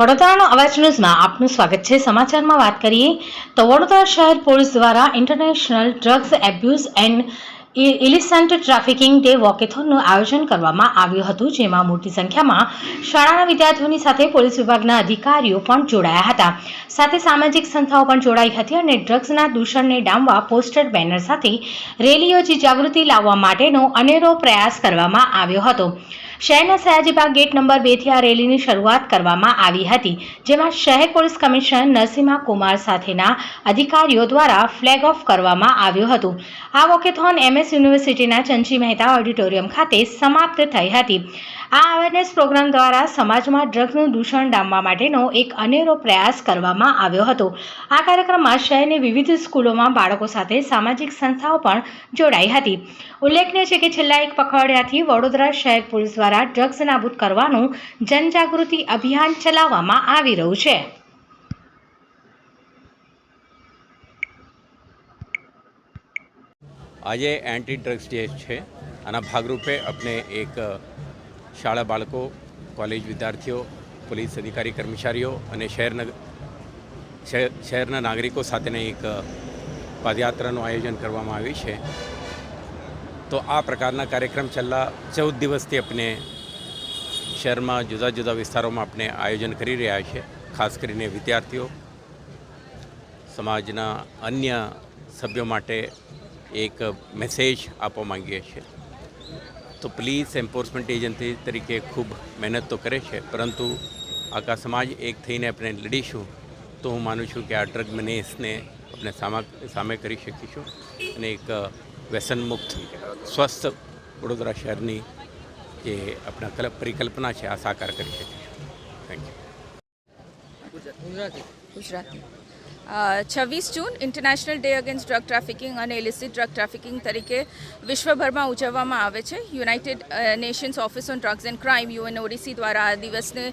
વડોદરાનો અવાજ ન્યૂઝમાં આપનું સ્વાગત છે. સમાચારમાં વાત કરીએ તો વડોદરા શહેર પોલીસ દ્વારા international drugs abuse and illicit trafficking day વોકેથોનનું આયોજન કરવામાં આવ્યું હતું, જેમાં મોટી સંખ્યામાં શાળાના વિદ્યાર્થીઓની સાથે પોલીસ વિભાગના અધિકારીઓ પણ જોડાયા હતા. સાથે સામાજિક સંસ્થાઓ પણ જોડાઈ હતી અને ડ્રગ્સના દૂષણને ડામવા પોસ્ટર, બેનર સાથે રેલી યોજી જાગૃતિ લાવવા માટેનો અનેરો પ્રયાસ કરવામાં આવ્યો હતો. શહેરના સયાજીબાગ ગેટ નંબર બેથી આ રેલીની શરૂઆત કરવામાં આવી હતી, જેમાં શહેર પોલીસ કમિશનર નરસિંહા કુમાર સાથેના અધિકારીઓ દ્વારા ફ્લેગ ઓફ કરવામાં આવ્યું હતું. આ વોકેથોન એમએસ યુનિવર્સિટીના ચંચી મહેતા ઓડિટોરિયમ ખાતે સમાપ્ત થઈ હતી. આ અવેરનેસ પ્રોગ્રામ દ્વારા સમાજમાં ડ્રગ્સનું દૂષણ ડામવા માટેનો એક અનેરો પ્રયાસ કરવામાં આવ્યો હતો. આ કાર્યક્રમમાં શહેરની વિવિધ સ્કૂલોમાં બાળકો સાથે સામાજિક સંસ્થાઓ પણ જોડાઈ હતી. ઉલ્લેખનીય છે કે છેલ્લા એક પખવાડિયાથી વડોદરા શહેર પોલીસ દ્વારા ડ્રગ્સ નાબૂદ કરવાનું જનજાગૃતિ અભિયાન ચલાવવામાં આવી રહ્યું છે. આજે એન્ટી ડ્રગ્સ ડે છે. આના ભાગરૂપે આપણે એક શાળા બાળકો કોલેજ વિદ્યાર્થીઓ, પોલીસ અધિકારી કર્મચારીઓ અને શહેરના શહેર- શહેરના નાગરિકો સાથેના એક પદયાત્રાનું આયોજન કરવામાં આવ્યું છે. તો આ પ્રકારના કાર્યક્રમ છેલ્લા ચૌદ દિવસથી આપણે શહેરમાં જુદા જુદા વિસ્તારોમાં આપણે આયોજન કરી રહ્યા છે, ખાસ કરીને વિદ્યાર્થીઓ, સમાજના અન્ય સભ્યો માટે એક મેસેજ આપવા માંગીએ છીએ. તો પોલીસ એન્ફોર્સમેન્ટ એજન્સી તરીકે ખૂબ મહેનત તો કરે છે, પરંતુ આખા સમાજ એક થઈને આપણે લડીશું, તો હું માનું છું કે આ ડ્રગ મનેસને આપણે સામા, સામે કરી શકીશું અને એક વ્યસનમુક્ત સ્વસ્થ વડોદરા શહેરની જે આપણા કલ્પ પરિકલ્પના છે આ સાકાર કરી શકીશું થેન્ક યુ ગુજરાતી છવ્વીસ જૂન international day against drug trafficking અને ઇલિસિટ ડ્રગ ટ્રાફિકિંગ તરીકે વિશ્વભરમાં ઉજવવામાં આવે છે. United Nations office on drugs and crime UN ODC દ્વારા આ દિવસને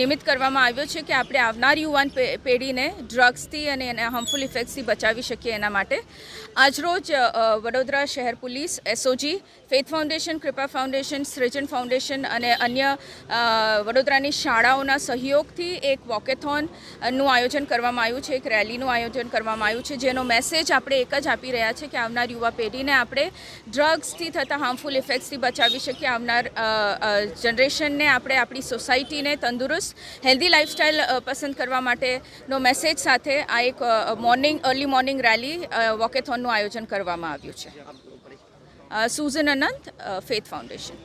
નિમિત્ત કરવામાં આવ્યો છે કે આપણે આવનાર યુવાન પેઢીને ડ્રગ્સથી અને એના હાર્મફુલ ઇફેક્ટ્સથી બચાવી શકીએ એના માટે. આજરોજ વડોદરા શહેર police SOG Faith foundation Kripa foundation Srujan foundation અને અન્ય વડોદરાની શાળાઓના સહયોગથી એક વોકેથોનનું આયોજન કરવામાં આવ્યું છે. એક રેલીનું આયોજન કરવામાં આવ્યું છે, જેનો મેસેજ આપણે એક જ આપી રહ્યા છે કે આવનાર યુવા પેઢીને આપણે ડ્રગ્સથી થતા હાર્મફુલ ઇફેક્ટ્સથી બચાવી શકીએ. આવનાર જનરેશનને આપણે આપણી સોસાયટીને તંદુરસ્ત હેલ્ધી લાઇફસ્ટાઇલ પસંદ કરવા માટેનો મેસેજ સાથે આ એક મોર્નિંગ અર્લી મોર્નિંગ રેલી વોકેથોનનું આયોજન કરવામાં આવ્યું છે. સુઝન અનંત ફેથ ફાઉન્ડેશન